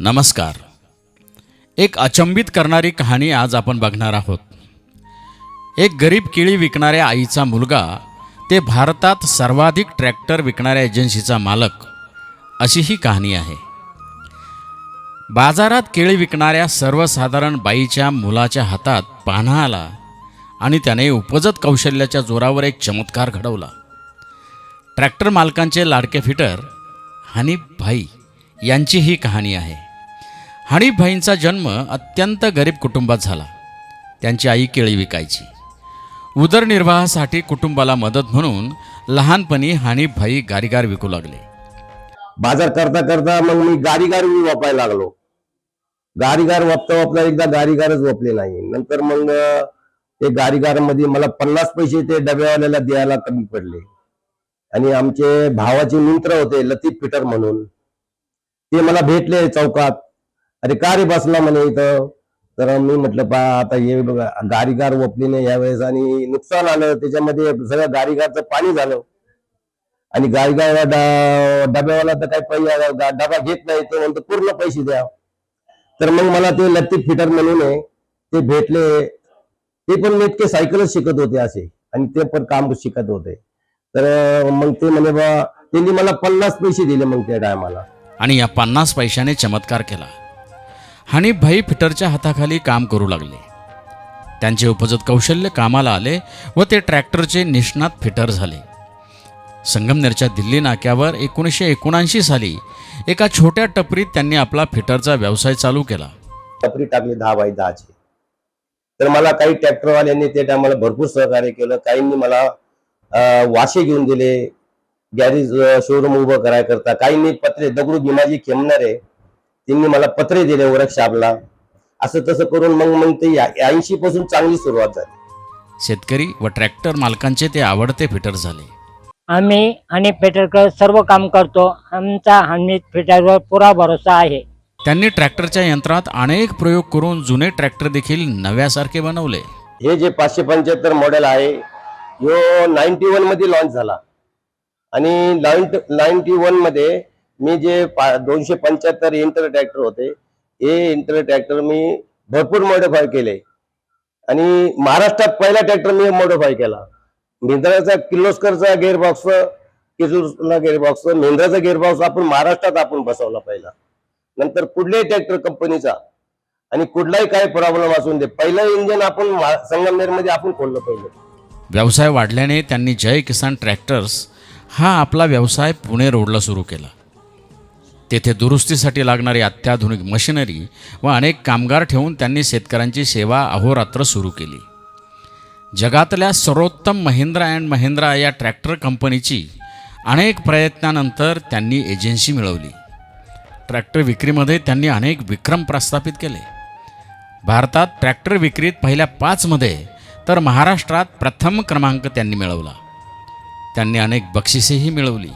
नमस्कार. एक अचंबित करणारी कहाणी आज आपण बघणार आहोत. एक गरीब केळी विकणाऱ्या आईचा मुलगा ते भारतात सर्वाधिक ट्रॅक्टर विकणाऱ्या एजन्सीचा मालक अशी ही कहाणी आहे. बाजारात केळी विकणाऱ्या सर्वसाधारण बाईच्या मुलाच्या हातात पान्हा आला आणि त्याने उपजत कौशल्याच्या जोरावर एक चमत्कार घडवला. ट्रॅक्टर मालकांचे लाडके फिटर हनीफ भाई यांची ही कहाणी आहे. हणीफाईंचा जन्म अत्यंत गरीब कुटुंबात झाला. त्यांची आई केळी विकायची. उदरनिर्वाहासाठी कुटुंबाला मदत म्हणून लहानपणी हणीफाई गारीगार विकू लागले. बाजार करता करता मग मी गारीगार वापायला लागलो. गारीगार वापता वापता एकदा गारीगारच वापले नाही. नंतर मग ते गारीगारमध्ये मला पन्नास पैसे ते डब्यावाल्याला द्यायला कमी पडले. आणि आमचे भावाचे मित्र होते लतीफ पीटर म्हणून. ते मला भेटले चौकात. अरे का रे बसला म्हणे इथं. तर मी म्हटलं पा आता हे बघा गारीगार ओपलीने या यावेळेस आणि नुकसान आलं त्याच्यामध्ये सगळं गारीगारचं पाणी झालं. आणि गारीगार डब्यावाला तर काही पैसे डबा घेत नाही तो म्हणतो पूर्ण पैसे द्या. तर मग मला ते लतीफ फिटर म्हणून ते भेटले. ते पण नेटके सायकलच शिकत होते असे. आणि ते पण काम शिकत होते. तर मग ते म्हणे बा त्यांनी मला पन्नास पैसे दिले मग त्या टायमाला. आणि या पन्नास पैशाने चमत्कार केला. हनीफ भाई फिटरच्या हाताखाली काम करू लागले. त्यांचे उपजत कौशल्य कामाला आले व ते ट्रॅक्टरचे निष्णात फिटर झाले. संगमनेरच्या दिल्ली नाक्यावर एकोणीसशे एकोणऐंशी साली एका छोट्या टपरीत त्यांनी आपला फिटरचा व्यवसाय चालू केला. टपरी टाकली दहा बाय दहाची. तर मला काही ट्रॅक्टरवाल्यांनी त्या टायमाला भरपूर सहकार्य केलं. काहींनी मला वाशे घेऊन दिले गॅरेज शोरूम उभं करायकरता. काहींनी पत्रे दगडू भीमाजी खेमणारे त्यांनी मला पत्रे दिले वर्कशॉपला असं तसं करून मग मग ते ऐंशी पासून चांगली सुरुवात झाली. शेतकरी व ट्रॅक्टर मालकांचे ते आवडते फिटर झाले. आम्ही आणि पेटरकर सर्व काम करतो. आमचा हमीद पेटरवर पुरा भरोसा आहे. त्यांनी ट्रॅक्टरच्या यंत्रात अनेक प्रयोग करून जुने ट्रॅक्टर देखील नव्यासारखे बनवले. हे जे पाचशे पंच्याहत्तर मॉडेल आहे ह्यो नाईन्टी वनमध्ये लॉन्च झाला. आणि नाईन्टी वनमध्ये मी जे पा- दोनशे पंच्याहत्तर इंटर ट्रॅक्टर होते हे इंटर ट्रॅक्टर मी भरपूर मॉडिफाय केले. आणि महाराष्ट्रात पहिला ट्रॅक्टर मी मॉडिफाय केला. मिंद्राचा किर्लोस्करचा गेअरबॉक्स किर्लोस्करला गेअरबॉक्स मिंद्राचा गेअरबॉक्स आपण महाराष्ट्रात आपण बसवला पहिला. नंतर कुठल्याही ट्रॅक्टर कंपनीचा आणि कुठलाही काही प्रॉब्लेम असून दे पहिलं इंजिन आपण संगमनेरमध्ये आपण खोललं पहिलं. व्यवसाय वाढल्याने त्यांनी जय किसान ट्रॅक्टर्स हा आपला व्यवसाय पुणे रोडला सुरू केला. तेथे दुरुस्तीसाठी लागणारी अत्याधुनिक मशिनरी व अनेक कामगार ठेवून त्यांनी शेतकऱ्यांची सेवा अहोरात्र सुरू केली. जगातल्या सर्वोत्तम महिंद्रा अँड महिंद्रा या ट्रॅक्टर कंपनीची अनेक प्रयत्नानंतर त्यांनी एजन्सी मिळवली. ट्रॅक्टर विक्रीमध्ये त्यांनी अनेक विक्रम प्रस्थापित केले. भारतात ट्रॅक्टर विक्रीत पहिल्या पाचमध्ये तर महाराष्ट्रात प्रथम क्रमांक त्यांनी मिळवला. त्यांनी अनेक बक्षिसेही मिळवली.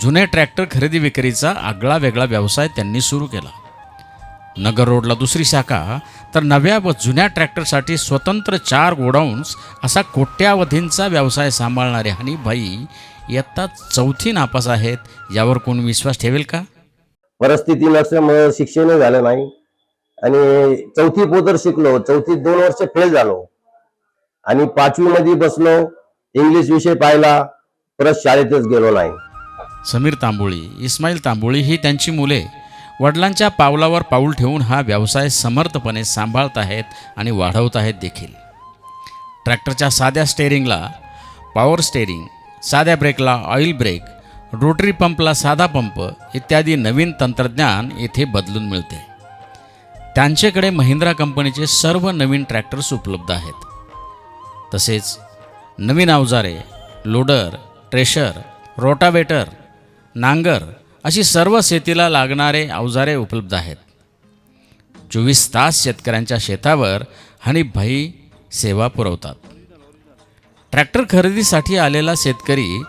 जुने ट्रॅक्टर खरेदी विक्रीचा आगळा वेगळा व्यवसाय त्यांनी सुरू केला. नगर रोडला दुसरी शाखा तर नव्या व जुन्या ट्रॅक्टरसाठी स्वतंत्र चार गोडाऊन्स असा कोट्यावधींचा व्यवसाय सांभाळणारे हनीभाई इयत्ता चौथी नापास आहेत यावर कोण विश्वास ठेवेल का? परिस्थिती नसल्यामुळे शिक्षण झालं नाही. आणि चौथी पोतर शिकलो चौथी दोन वर्ष फेल झालो. आणि पाचवी मध्ये बसलो इंग्लिश विषय पाहिला परत शाळेतच गेलो नाही. समीर तांबोळी इस्माईल तांबोळी ही त्यांची मुले. वडिलांच्या पावलावर पाऊल ठेवून हा व्यवसाय समर्थपणे सांभाळत आहेत आणि वाढवत आहेत देखील. ट्रॅक्टरच्या साध्या स्टेअरिंगला पॉवर स्टेअरिंग साध्या ब्रेकला ऑइल ब्रेक रोटरी पंपला साधा पंप इत्यादी नवीन तंत्रज्ञान येथे बदलून मिळते. त्यांच्याकडे महिंद्रा कंपनीचे सर्व नवीन ट्रॅक्टर्स उपलब्ध आहेत. तसेच नवीन अवजारे लोडर ट्रेशर रोटावेटर नांगर अशी सर्व शेतीला लागणारे अवजारे उपलब्ध आहेत. चोवीस तास शेतकऱ्यांच्या शेतावर हनीफभाई सेवा पुरवतात. ट्रॅक्टर खरेदीसाठी आलेला शेतकरी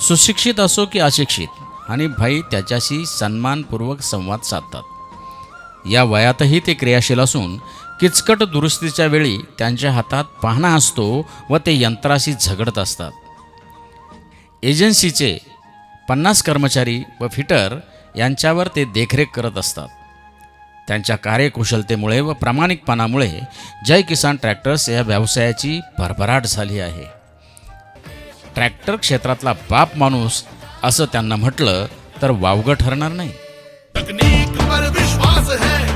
सुशिक्षित असो की अशिक्षित हनीफभाई त्याच्याशी सन्मानपूर्वक संवाद साधतात. या वयातही ते क्रियाशील असून किचकट दुरुस्तीच्या वेळी त्यांच्या हातात पाहणा असतो व ते यंत्राशी झगडत असतात. एजन्सीचे पन्नास कर्मचारी व फिटर यांच्यावर ते देखरेख करत असतात. त्यांच्या कार्यकुशलतेमुळे व प्रामाणिकपणामुळे जय किसान ट्रॅक्टर्स या व्यवसायाची भरभराट झाली आहे. ट्रॅक्टर क्षेत्रातला बाप माणूस असं त्यांना म्हटलं तर वावगं ठरणार नाही. तकनीक पर विश्वास है